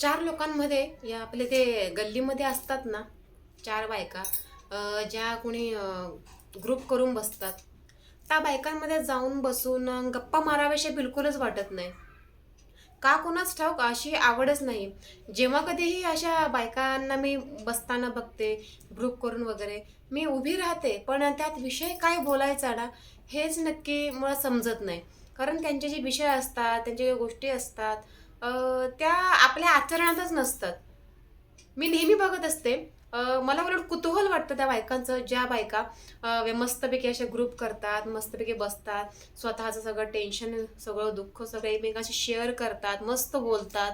चार लोकांमध्ये या आपले ते गल्लीमध्ये असतात ना चार बायका ज्या कोणी ग्रुप करून बसतात त्या बायकांमध्ये जाऊन बसून गप्पा माराव्याशी बिलकुलच वाटत नाही. का कोणाच ठाऊक अशी आवडच नाही. जेव्हा कधीही अशा बायकांना मी बसताना बघते ग्रुप करून वगैरे मी उभी राहते पण त्यात विषय काय बोलायचा ना हेच नक्की मला समजत नाही. कारण त्यांचे जे विषय असतात त्यांच्या ज्या गोष्टी असतात त्या आपल्या आचरणातच नसतात. मी नेहमी बघत असते. मला उलट कुतूहल वाटतं त्या बायकांचं ज्या बायका मस्तपैकी असे ग्रुप करतात मस्तपैकी बसतात स्वतःचं सगळं टेन्शन सगळं दुःख सगळं एकमेकांशी शेअर करतात मस्त बोलतात.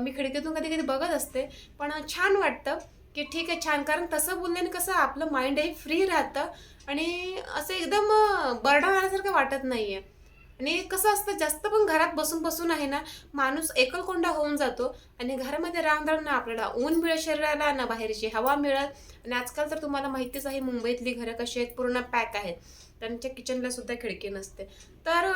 मी खिडकीतून कधी कधी बघत असते. पण छान वाटतं की ठीक आहे छान. कारण तसं बोलल्याने कसं आपलं माइंडही फ्री राहतं आणि असं एकदम बर्डन आल्यासारखं वाटत आहे आणि कसं असतं जास्त पण घरात बसून बसून आहे ना माणूस एकलकोंडा होऊन जातो आणि घरामध्ये राहून राहून ना आपल्याला ऊन मिळत शरीराला ना बाहेरची हवा मिळत आणि आजकाल तर तुम्हाला माहितीच आहे मुंबईतली घरं कशी आहेत पूर्ण पॅक आहेत. त्यांच्या किचनला सुद्धा खिडकी नसते. तर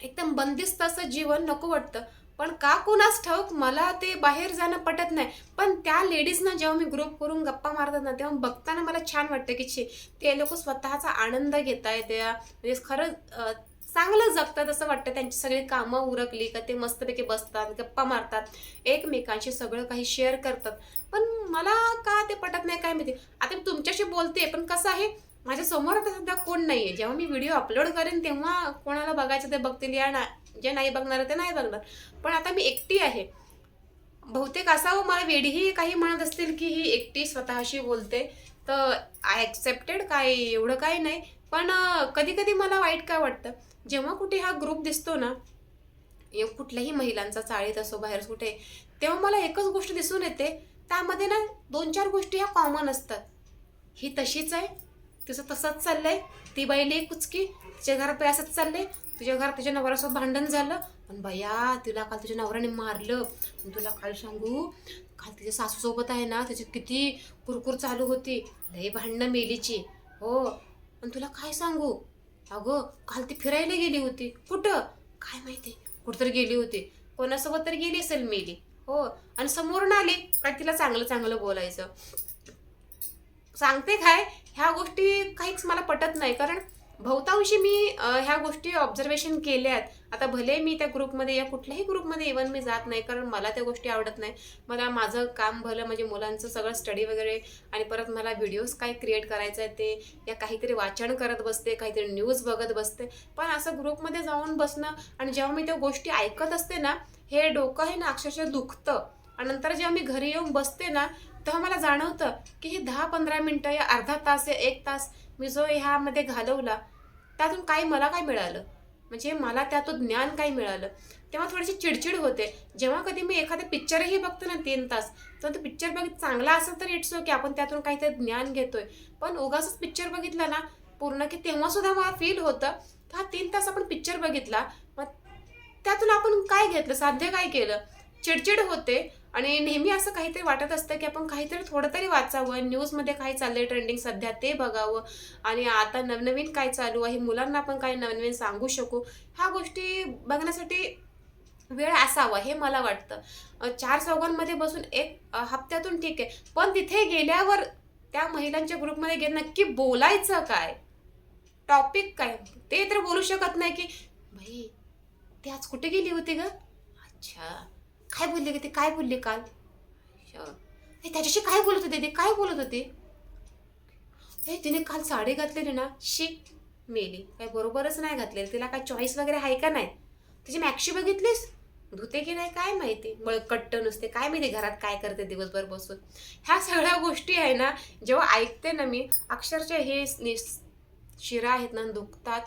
एकदम बंदिस्त असं जीवन नको वाटतं. पण का कुणास ठाऊक मला ते बाहेर जाणं पटत नाही. पण त्या लेडीजना जेव्हा मी ग्रुप करून गप्पा मारतात ना तेव्हा बघताना मला छान वाटतं की छे ते लोक स्वतःचा आनंद घेत आहे त्या म्हणजे खरंच चांगलं जगतात असं वाटतं. त्यांची सगळी कामं उरकली का ते मस्तपैकी बसतात गप्पा मारतात एकमेकांशी सगळं काही शेअर करतात. पण मला का ते पटत नाही काय माहिती? आता मी तुमच्याशी बोलते पण कसं आहे माझ्यासमोर आता सध्या कोण नाही आहे जेव्हा मी व्हिडिओ अपलोड करेन तेव्हा कोणाला बघायचं ते बघतील. या ना जे नाही बघणार ते नाही बघणार. पण आता मी एकटी आहे. बहुतेक असावं हो, मला वेडीही काही म्हणत असतील की ही एकटी स्वतःशी बोलते. तर आय ॲक्सेप्टेड काय एवढं काही नाही. पण कधी कधी मला वाईट काय वाटतं? जेव्हा कुठे हा ग्रुप दिसतो ना कुठल्याही महिलांचा चाळीत असो बाहेर कुठे तेव्हा मला एकच गोष्ट दिसून येते. त्यामध्ये ना दोन चार गोष्टी ह्या कॉमन असतात. ही तशीच आहे तिचं तसंच चाललंय. ती बाईली कुचकी तिच्या घरात बी असंच चाललंय. तुझ्या घरात तुझ्या नवऱ्यासोबत भांडण झालं? पण भया तिला काल तुझ्या नवऱ्याने मारलं. तुला काल सांगू? काल तिच्या सासूसोबत आहे ना तिची किती कुरकुर चालू होती. लई भांडणं मेलीची. हो. आणि तुला काय सांगू? अगं काल ती फिरायला गेली होती. कुठं? काय माहिती? कुठं गेली होती. कोणासोबत तर गेली असेल मेली. हो. आणि समोरून आली. काय तिला चांगलं चांगलं बोलायचं. सांगते काय? ह्या गोष्टी काहीच मला पटत नाही. कारण बहुतांशी मी ह्या गोष्टी ऑब्झर्वेशन केल्यात. आता भले मी त्या ग्रुपमध्ये या कुठल्याही ग्रुपमध्ये इवन मी जात नाही कारण मला त्या गोष्टी आवडत नाही. मला माझं काम भलं म्हणजे मुलांचं सगळं स्टडी वगैरे आणि परत मला व्हिडिओज काय क्रिएट करायचं आहे ते या काहीतरी वाचन करत बसते काहीतरी न्यूज बघत बसते. पण असं ग्रुपमध्ये जाऊन बसणं आणि जेव्हा मी त्या गोष्टी ऐकत असते ना हे डोकं हे ना अक्षरशः दुखतं. आणि नंतर जेव्हा मी घरी येऊन बसते ना तेव्हा मला जाणवतं की हे दहा पंधरा मिनटं या अर्धा तास या एक तास मी जो ह्यामध्ये घालवला त्यातून काही मला काय मिळालं? म्हणजे मला त्यातून ज्ञान काय मिळालं? तेव्हा थोडीशी चिडचिड होते. जेव्हा कधी मी एखादा पिक्चरही बघतो ना तीन तास तर तो पिक्चर बघित चांगला असेल तर इट्स ओके आपण त्यातून काहीतरी ज्ञान घेतोय. पण उगाच पिक्चर बघितला ना पूर्ण की तेव्हा सुद्धा मला फील होतं तर हा तीन तास आपण पिक्चर बघितला मग त्यातून आपण काय घेतलं? साध्य काय केलं? चिडचिड होते आणि नेहमी असं काहीतरी वाटत असतं की आपण काहीतरी थोडं तरी वाचावं. न्यूजमध्ये काय चाललंय ट्रेंडिंग सध्या ते बघावं. आणि आता नवनवीन काय चालू आहे मुलांना आपण काय नवनवीन सांगू शकू? ह्या गोष्टी बघण्यासाठी वेळ असावा हे मला वाटतं. चार चौघांमध्ये बसून एक हप्त्यातून ठीक आहे. पण तिथे गेल्यावर त्या महिलांच्या ग्रुपमध्ये गे नक्की बोलायचं काय? टॉपिक काय? ते तर बोलू शकत नाही की भाई ती आज कुठे गेली होती ग? अच्छा काय बोलली ग ती? काय बोलली काल? त्याच्याशी काय बोलत होती ती? काय बोलत होती? ए तिने काल साडी घातलेली ना? शी मेली. काय बरोबरच नाही घातलेली. तिला काय चॉईस वगैरे आहे का नाही? तिची मॅक्शी बघितलीस? धुते की नाही काय माहिती? बळकट्ट नुसते. काय माहिती घरात काय करते दिवसभर बसून? ह्या सगळ्या गोष्टी आहे ना जेव्हा ऐकते ना मी अक्षरशः हे शिरा आहेत ना दुखतात.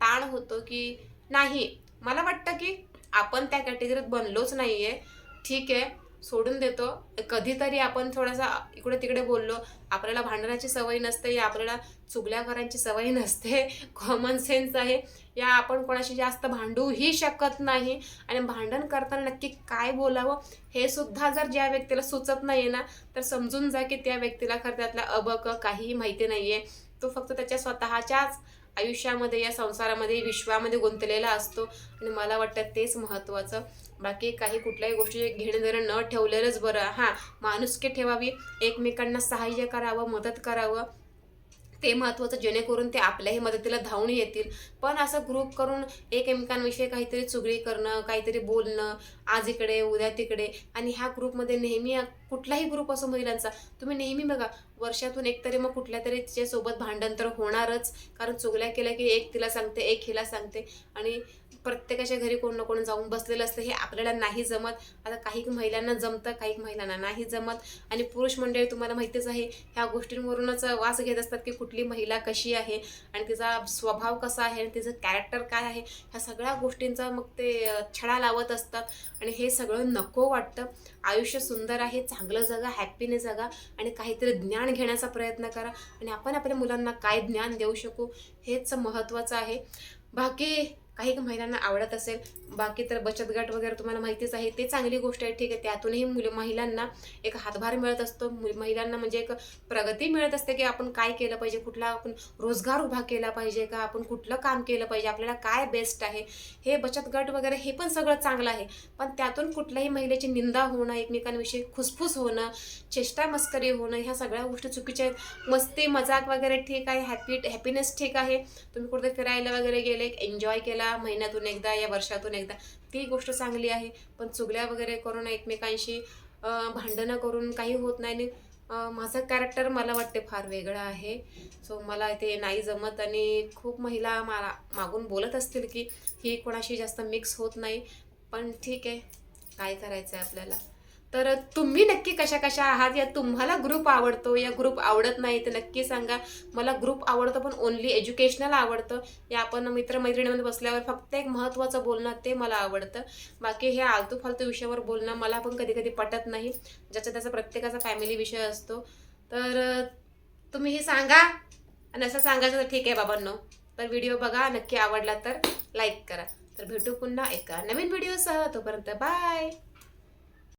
ताण होतो की नाही. मला वाटतं की आपण त्या कॅटेगरीत बनलोच नाही आहे ठीक? आहे सोडून देतो. कधीतरी आपण थोडासा इकडे तिकडे बोललो. आपल्याला भांडणाची सवय नसते या आपल्याला चुगल्या करायची सवय नसते. कॉमन सेन्स आहे. या आपण कोणाशी जास्त भांडूही शकत नाही. आणि भांडण करताना नक्की काय बोलावं हे सुद्धा जर ज्या व्यक्तीला सुचत नाही ना तर समजून जा की त्या व्यक्तीला खरं त्यातला अबक काहीही माहिती नाही आहे तो फक्त त्याच्या स्वतःच्याच आयुष्यामध्ये या संसारामध्ये विश्वामध्ये गुंतलेला असतो. आणि मला वाटतं तेच महत्त्वाचं. बाकी काही कुठल्याही गोष्टी घेणं देणं न ठेवलेलंच बरं. हां माणुसकी ठेवावी. एकमेकांना सहाय्य करावं मदत करावं. ते महत्त्वाचं जेणेकरून ते आपल्याही मदतीला धावून येतील. पण असं ग्रुप करून एकमेकांविषयी काहीतरी चुगळी करणं काहीतरी बोलणं आज इकडे उद्या तिकडे आणि ह्या ग्रुपमध्ये नेहमी कुठलाही ग्रुप असो महिलांचा तुम्ही नेहमी बघा वर्षातून एक तरी मग कुठल्या तरी तिच्यासोबत भांडण तर होणारच. कारण चुगल्या केल्या की एक तिला सांगते एक हिला सांगते. आणि प्रत्येकाच्या घरी कोण ना कोण जाऊन बसलेलं असतं. हे आपल्याला नाही जमत. आता काही महिलांना जमतं काही महिलांना नाही जमत. आणि पुरुष मंडळी तुम्हाला माहितीच आहे ह्या गोष्टींवरूनच वास घेत असतात की कुठली महिला कशी आहे आणि तिचा स्वभाव कसा आहे आणि तिचं कॅरेक्टर काय आहे. ह्या सगळ्या गोष्टींचा मग ते छडा लावत असतात. आणि हे सगळं नको वाटतं. आयुष्य सुंदर आहे चांगलं जगा हॅपीने जगा आणि काहीतरी ज्ञान घेण्याचा प्रयत्न करा. आणि आपण आपल्या मुलांना काय ज्ञान देऊ शकू हेच महत्त्वाचं आहे. बाकी काही महिलांना आवडत असेल बाकी तर बचत गट वगैरे तुम्हाला माहितीच आहे ते चांगली गोष्ट आहे ठीक आहे. त्यातूनही मुली महिलांना एक हातभार मिळत असतो. मु- महिलांना म्हणजे एक प्रगती मिळत असते की आपण काय केलं पाहिजे कुठला आपण रोजगार उभा केला पाहिजे का आपण कुठलं काम केलं पाहिजे आपल्याला काय बेस्ट आहे. हे बचत गट वगैरे हे पण सगळं चांगलं आहे. पण त्यातून कुठल्याही महिलेची निंदा होणं एकमेकांविषयी खुसफुस होणं चेष्टा मस्करी होणं ह्या सगळ्या गोष्टी चुकीच्या आहेत. मस्ती मजाक वगैरे ठीक आहे हॅपी हॅपीनेस ठीक आहे. तुम्ही कुठे फिरायला वगैरे गेले एन्जॉय केला महिन्यातून एकदा या वर्षातून एकदा ती गोष्ट चांगली आहे. पण चुगल्या वगैरे करून एकमेकांशी भांडणं करून काही होत नाही. आणि माझं कॅरेक्टर मला वाटते फार वेगळं आहे. सो मला ते नाही जमत आणि खूप महिला मला मागून बोलत असतील की ही कोणाशी जास्त मिक्स होत नाही. पण ठीक आहे. काय करायचं आहे आपल्याला? तर तुम्ही नक्की कशा कशा आहात? या तुम्हाला ग्रुप आवडतो या ग्रुप आवडत नाही तर नक्की सांगा. मला ग्रुप आवडतो पण ओनली एज्युकेशनल आवडतं. या आपण मित्रमैत्रिणीमध्ये बसल्यावर फक्त एक महत्त्वाचं बोलणं ते मला आवडतं. बाकी हे आलतू फालतू विषयावर बोलणं मला पण कधी कधी पटत नाही. ज्याचा त्याचा प्रत्येकाचा फॅमिली विषय असतो. तर तुम्ही हे सांगा. आणि असं सांगायचं तर ठीक आहे बाबांनो. तर व्हिडिओ बघा नक्की आवडला तर लाईक करा. तर भेटू पुन्हा एका नवीन व्हिडिओसह तोपर्यंत बाय